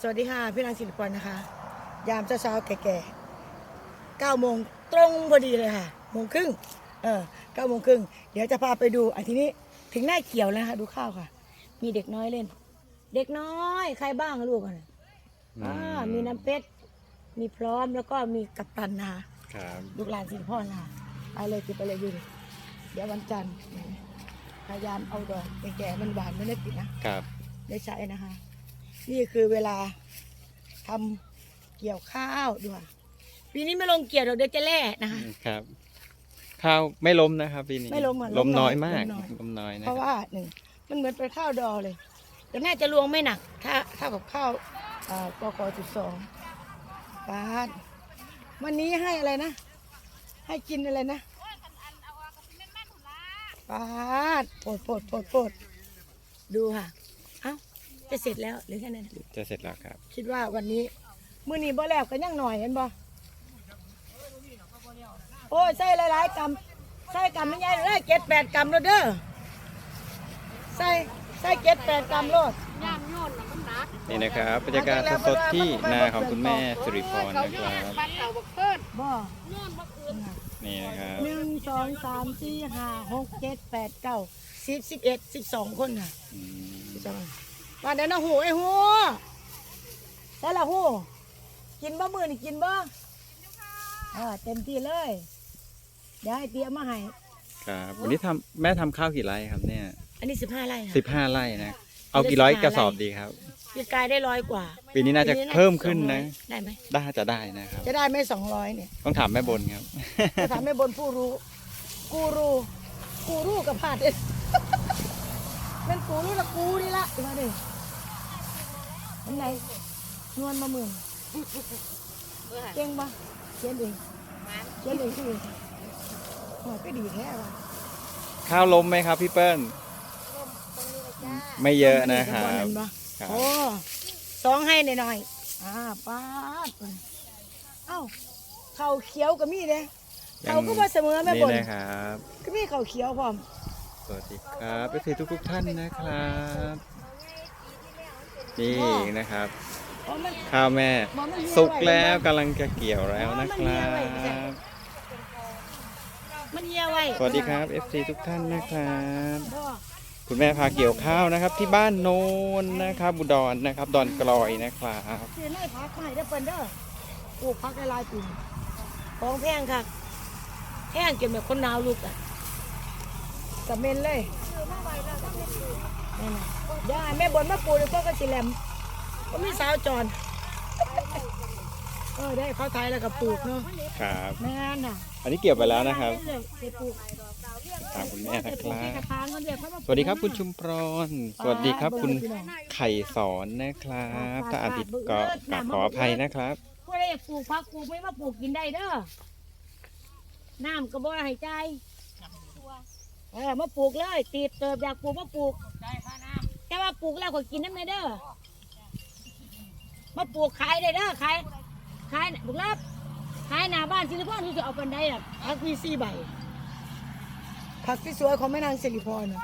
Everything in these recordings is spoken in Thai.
สวัสดีค่ะ พี่นางศิริพรนะคะ ยามเช้าๆแก่ๆเก้าโมงตรงพอดีเลยค่ะโมงครึ่งเออเก้าโมงครึ่งเดี๋ยวจะพาไปดูอันทีนี้ถึงหน้าเขียวแล้วนะคะดูข้าวค่ะ มีเด็กน้อยเล่น เด็กน้อยใครบ้างลูกอะอ่ามีน้ำเป็ดมีพร้อมแล้วก็มีกัปตันนะคะครับลูกหลานสิริพรนะคะไปเลยติดไปเลยดูดิเดี๋ยววันจันทร์พยายามเอาดอกแก่ๆมันหวานไม่ได้ติดนะครับ ได้ใช้นะคะ นี่คือเวลาทำเกี่ยวข้าวด้วยปีนี้ไม่ลงเกี่ยวดอกเดี๋ยวจะแล่นะคะครับ ข้าวไม่ล้มนะครับปีนี้ไม่ล้มอะล้มล้มน้น้ออยยมากล้มน้อยล้มน้อยนะเพราะว่าหนึ่งมันเหมือนเป็นข้าวดอเลยแต่น่าจะรวงไม่หนัก ถ้าเท่ากับข้าวเอ่อกกจุดสองบาทวันนี้ให้อะไรนะ ให้กินอะไรนะบาทโปดโปดโปดโปดดูค่ะเอ้า จะเสร็จแล้วหรือแค่นั้นจะเสร็จแล้วครับ คิดว่าวันนี้มื้อนี้บ่แล้วก็ยังหน่อยเห็นบ่โอ้ยใส่หลายๆกำใส่กำไม่ใหญ่เลยเจ็ดแปดกำแล้วเด้อใส่ใส่เจ็ดแปดกำโลดนี่นะครับบรรยากาศสดๆที่นาของคุณแม่สิริพรนะครับบ่นี่นะครับหนึ่งสองสามสี่ห้าหกเจ็ดแปดเก้าสิบสิบเอ็ดสิบสองคนน่ะอืมสิบสอง วันนั้นนะหูไอ้หูแต่ละหูกินบ่มือนี่กินบ่อ่าเต็มที่เลยเดี๋ยวให้เตรียมมาให้ครับวันนี้ทำแม่ทำข้าวกี่ไร่ครับเนี่ยอันนี้สิบห้าไร่ค่ะ สิบห้าไร่นะเอากี่ร้อย15 กระสอบดีครับ พี่กายได้ร้อยกว่าปีนี้น่าจะเพิ่มขึ้นนะ200ได้ไหมได้จะได้นะครับ จะได้ไหมสองร้อยเนี่ยต้องถามแม่บนครับ จะถามแม่บนผู้รู้ กูรู้กูรู้กับพลาดเอง เป็นกูรู้ละกูนี่ละมาดิเป็นไงนวลมาหมื่นเก่งปะเขียนเองเขียนเองคือโอ้ยก็ดีแท้ว่ะข้าวล้มไหมครับพี่เปิ้ลไม่เยอะนะครับเห็นปะครับโอ้สองให้หน่อยๆอ่าป้าดเอ้าเข่าเขียวกับมีเด้เขาก็มาเสมอแม่นี่บนนะครับก็มีเข่าเขียวพร้อม สวัสดีครับทุกทุกๆท่านนะครับ นี่นะครับเพราะมันข้าวแม่มองมันเหี่ยวสุกแล้วไว้กำลังจะเกี่ยวแล้วนะครัมันเหี่ยวไว้บมันเหี่ยวไว้สวัสดีครับ FC ทุกท่านนะครับพ่อคุณแม่พาเกี่ยวข้าวนะครับ ที่บ้านโนนนะครับบุดรนะครับดอนกลอยนะครับเสียไม่พักไม่ได้เปิ้นเด้อปลูกพักได้หลายปีของแพงค่ะแพงจนแบบคนหนาวลุกอะ กับเมนเลยนั่นน่ะเดี๋ยวให้แม่บนมาปลูกเดี๋ยวพ่อก็สิแหลมก็มีสาวจรเออได้เขาไทยแล้วก็ปลูกเนาะครับ แม่นน่ะอันนี้เกี่ยวไปแล้วนะครับไปปลูกตามคุณแม่นะคปลูกรัที่กระบ ถางก่อนเดี๋ยวเขามาปลูก สวัสดีครับคุณชุมพร สวัสดีครับคุณไข่สอนนะครับ ถ้าอ่านผิดก็กราบขออภัยนะครับ ผู้ใดอยากปลูกพักปลูกไม่มาปลูกกินได้เด้อน้ำก็บ่ให้ใจาย เออมาปลูกเลยติดเติบอยากปลูกมาปลูกแต่ว่าปลูกแล้วก็กินน้ำไม่ได้เด้อมาปลูกขายได้เด้อขายขายบุกรับขายหน้าบ้านสิริพรที่จะเอาปันไดอะพักวีสี่ใบผักที่สวยของแม่นางสิริพรน่ะ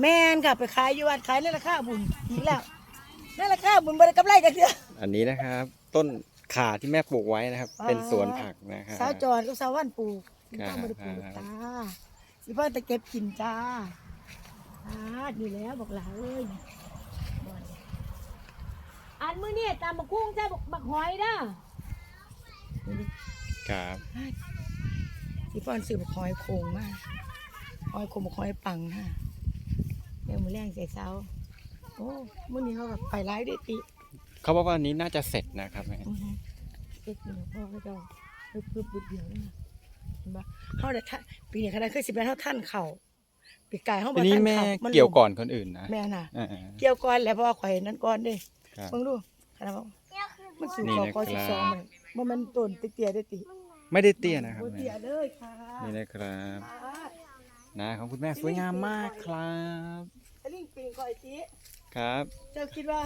แม่นค่ะไปขายอยู่วัดขายในราคาบุญอีกแล้วในราคาบุญบริกำไรกันเถอะ อันนี้นะครับ ต้นขาที่แม่ปลูกไว้นะครับอ๋อเป็นสวนผักนะครับ สาวจอนกับสาววันปลูก ครับต้องบริปลูกจ้าสิพ่อตะเก็บกินจ้าอ่าดีแล้วบอกหลาเอ้ยบ่นอันมื้อนี้ตามบักคุ้งใช่บักบักหอยเด้อครับสิพ่อซื้อบักหอยโคงมากหอยโคงบักหอยปังฮะเดี๋ยวมื้อแรงใส่เช้าโอ้มื้อนี้เขาแบบไปร้ายได้ติเขาบอกว่าอันนี้น่าจะเสร็จนะครับแม่อือฮึเอ็ดเดียวพ่อก็จะปึ๊บปึ๊บปึ๊บเดียวนี่นะ เห็นปะเขาได้ท่านปีนี้ขนาดคือสิบแปดเท่าท่านเข่าปีกายเขาบทีอกนี้ท่านแม่เข่ามันเกี่ยวก่อนคนอื่นนะแม่น่ะ อ่าเกี่ยวก่อนแล้วเพราะว่าข่อยนั้นก่อนเด้ๆครับเบิ่งดูขนาดว่ามันสูงนี่กว่านะกอสิบสองครับมันมันต้นเตี้ยๆได้ติไม่ได้เตี้ยนะครับโอ้แม่เตี้ยเลยค่ะนี่นะครับอ่านาของคุณแม่สวยงามมากครับไอ้ลิงปิงข่อยจีครับ เจ้าคิดว่า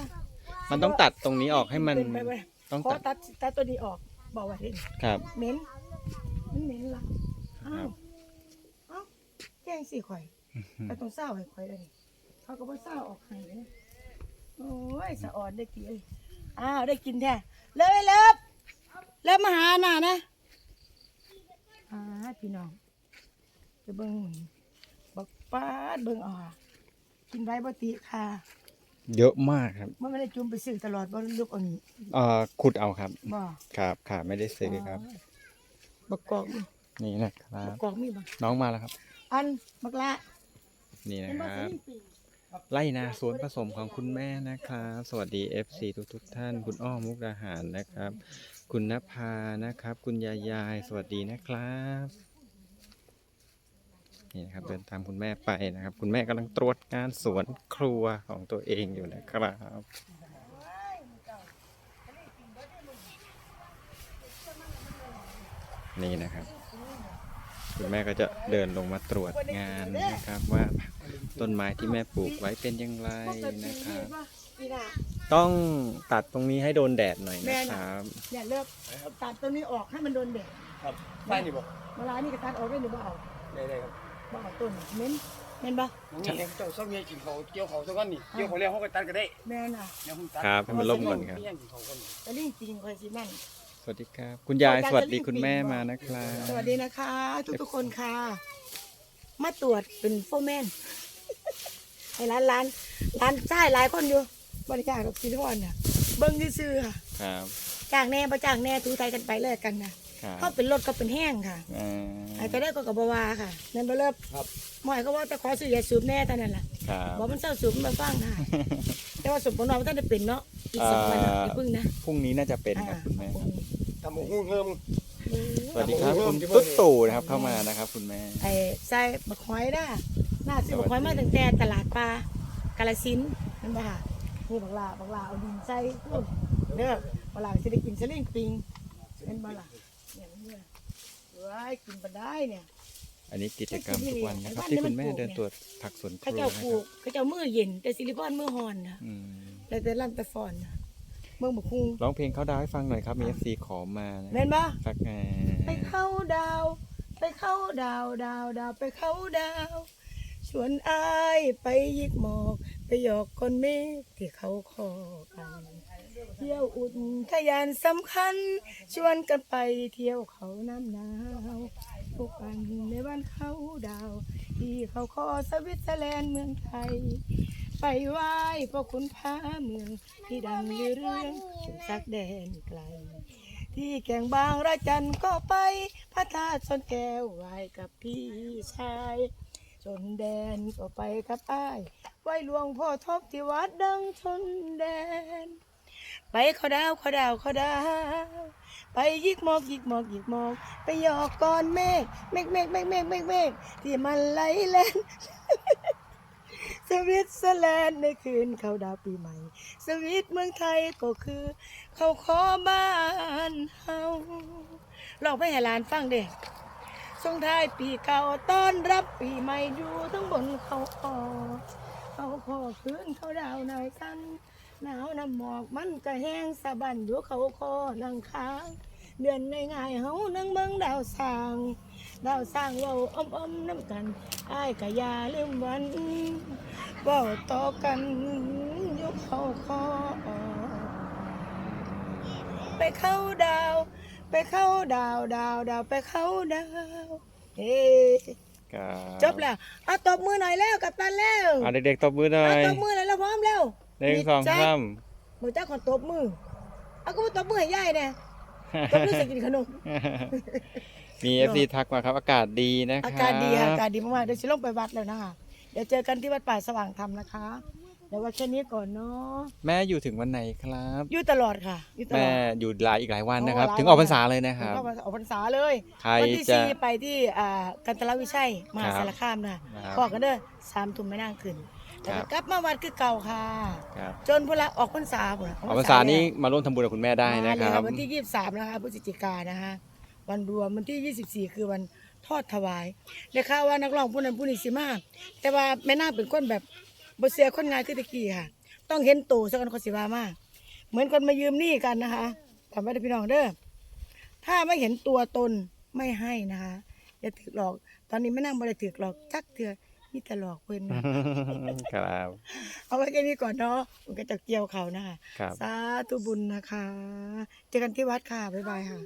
มันต้องตัดตรงนี้ออกให้มันเป็ไปไหต้องขอตัดตัดตัดตัวนี้ออกบอกว่าเห็นครับ เหม็น มันเหม็นละคอ้ารัวบอ้าวแกล้งสิข่อยแต่ต้องเศร้าให้ข่อยเลยนี่เขาก็บ่เศร้าออกให้เลยยสะอ่อนได้กินอ้าวได้กินแท้เลิฟเลิฟเลิฟมาหาหน่านะอ่าพี่น้องจะเบิ่งบักป้าดเบิ่งเอะกินไว้บ่ติค่ะเยอะมากครับมันไม่ได้จุ่มไปซื้อตลอดบ่ลูกเอานี่เอ่อขุดเอาครับบ่ ครับค่ะไม่ได้ซื้อครับ บักกอกมีนี่นะครับบักกอกมีบ่น้องมาแล้วครับ อันบักละนี่เห็นะนบ่คสรับลิงปิงไล่นาสวนผสมของคุณแม่นะครับ สวัสดี FC ทุกทุกๆท่าน คุณอ้อมมุกดาหารนะครับ คุณนภานะครับ คุณยายยายสวัสดีนะครับ นี่นะครับ เดินตามคุณแม่ไปนะครับ คุณแม่กำลังตรวจงานสวนครัวของตัวเองอยู่นะครับ นี่นะครับ คุณแม่ก็จะเดินลงมาตรวจงานนะครับว่าต้นไม้ที่แม่ปลูกไว้เป็นอย่างไรปกตินะคนี่รับบ่พี่น่ะต้องตัดตรงนี้ให้โดนแดดหน่อยแม่นะน่ะครับเนี่ยเลิกตัดตัวนี้ออกให้มันโดนแดดครับไฟนี่บ่เวลานี่ก็ตัดออกได้หรือบ่เอาได้ได้ครับบ่เอาต้นเม้นเม้นบ่น้องนี่เจ้าซ้อมเงี้ยกินเขาวเกี่ยวเขาวซะก่อนนี่เกี่ยวเขาวแล้วเขาก็ตัดก็ได้แม่น่ะเดี๋ยวผมตัดครับให้มันล่มก่อนครับเลี้ยงกินเขาวก่อนตะลิ่งจริงคอยสิแม่น สวัสดีครับ คุณยายสวัสดีคุณแม่มานะครับ สวัสดีนะคะ ทุกทุกๆคนค่ะ มาตรวจเป็นโฟร์แมนให้ร้านร้านร้านจ่ายหลายคนอยู่บริจาคดอกซิลิคอนน่ะ เบิ้งซื่อๆค่ะครับจ้างแน่ประจ้างแน่ทูไทยกันไปเลยกันนะครับเขาเป็นรถก็เป็นแห้งค่ะ อ่าไอ้ก็ได้ก็กับบวาค่ะนั่นบ่เลิกครับหมอยก็ว่าแต่ขอซื้อยาสูบแน่เท่านั้นแหละครับบอกมันเศร้าสูบมันมาฟังค่ะแต่ว่าสูบปนอนมันต้องได้เป็นเนาะอีกสองวันน่ะอย่าพึ่งนะพรุ่งนี้น่าจะเป็นครับอ่าคุณแม่ครับทำหมูหุ้งเพิ่มสวัสดีครับผมคุณผมตุ๊ดตู่นะครับเข้ามานะครับ คุณแม่ไอ้ใส่บักหอยได้น่าซื้อบักหอยมาตั้งแต่ตลาดปลากาลสินธุ์นั่นบ่ค่ะนี่บักลาบักลาเอาดินใส่นู่นเด้อบักลาสิได้กินสลิงปิงเป็นบ่ล่ะเนี่ย เนี่ยเว้ยกินบ่ได้เนี่ย อันนี้กิจกรรมทุกวันนะครับ ที่คุณแม่เดินตรวจผักสวนคเขารัวเจ้านะปลูครักบเขาเจ้ามือเย็น แต่ซิลิคอนมือฮอนนะอืมแล้วแต่ลำแต่ฟอนนะเมืองบักคุงร้องเพลงเขาดาวให้ฟังหน่อยครับ มี FC ขอมานะแม่นบ่สักงาไปเข้าดาว ไปเข้าดาวดาวดาวไปเข้าดาว ชวนอายไปยิกหมอก ไปหยอกคนเมฆที่เขาคอกัน เที่ยวอุทยานสำคัญ ชวนกันไปเที่ยวเขาน้ำหนาวทุกวันในวันเขาดาว ที่เขาคอสวิตเซอร์แลนด์เมืองไทย ไปไหว้พ่อคุณพาเมือง ที่ดังลือเรื่องสักแดนไกล ที่แก่งบางระจันก็ไปพระธาตุชนแก้วไหว้กับพี่ชายชนแดนก็ไปกับอ้ายไหว้หลวงพ่อทบที่วัดดังชนแดน ไปขาดาวขาดาวขาดาว ไปยิกหมอกยิกหมอกยิกหมอก ไปหยอกก้อนเมฆเมฆเมฆเมฆเมฆเมฆเมฆที่มันไหลแล่นสวิตเซอร์แลนด์ในคืนเขาดาวปีใหม่ สวิตเมืองไทยก็คือ เขาขอบ้านเฮาลองไปให้หลานฟังเด้ส่งท้ายปีเก่าต้อนรับปีใหม่อยู่ทั้งบนเขาคอเขาขอคืนเขาดาวหน่อยกัน หนาวน้ำหมอกมันก็แห้งสะบันอยู่เขาคอนังค้างเดือนง่ายๆเฮานั่งเบิ่งดาวสร้างดาวสร้างเว้าอ้อมๆน้ำกันอ้ายก็อย่าลืมวันเว้าต่อกันอยู่เขาคอไปเข้าดาว ไปเข้าดาวดาวดาวไปเข้าดาวเฮ้ครับจบแล้วเอาตบมือหน่อยแล้วกับตันแล้วอะเด็กๆตบมือหน่อเอายตบมือหน่อยแล้วพร้อมแล้ว หนึ่งสองแจ๊คสามมือเจ้าขอตบมือเอาก็มาตบมือให้ยายเนี่ยตบมือใส่กินขนมมี FC ทักมาครับอากาศดีนะครับอากาศดีค่ะอากาศดีมากๆเดี๋ยวฉันลงไปวัดแล้วนะคะเดี๋ยวเจอกันที่วัดป่าสว่างธรรมนะคะเดี๋ยววัดแค่นี้ก่อนเนาะแม่อยู่ถึงวันไหนครับอยู่ตลอดค่ะอยู่ตลแม่อดอยู่หลายอีกหลายวันนะครับโอ้หลายถึงออกวัพรนรษาเลยนะครับเข้ามาออกพรรษาเลยใครวันที่จะสี่ไปที่อ่ากันตละวิชัยมหาครับสารคามนะครับบอกกันเด้อสามทุ่มไม่นั่งขึ้น แต่ครับ กลับมาวัดคือเก่าค่ะ ครับจนพละออกพรรษาพุ่นน่ะออกพรรษานี้มาร่วมทำบุญกับคุณแม่ได้มานะเลยครับ วันที่ยี่สิบสามนะคะพฤศจิกายนนะคะวันรวมวันที่ยี่สิบสี่คือวันทอดถวายได้ข่าวว่านักร้องผู้นั้นผู้นี้สิมาแต่ว่าแม่นางเป็นคนแบบบ่เสียคนงานคือตะกี้ค่ะ ต้องเห็นโตซะก่อนเขาสิว่ามาเหมือนคนมายืมหนี้กันนะคะทำไว้ได้พี่น้องเด้อถ้าไม่เห็นตัวตนไม่ให้นะคะอย่าถือหลอก ตอนนี้แม่นางบ่ได้ถือหลอกจักเถื่อ มีแต่หลอกเพิ่นนะครับครับ เอาไว้แค่นี้ก่อนเนาะมันก็จะเกี่ยวเขานะคะครับ สาธุบุญนะคะ เจอกันที่วัดค่ะ บ๊ายบายค่ะ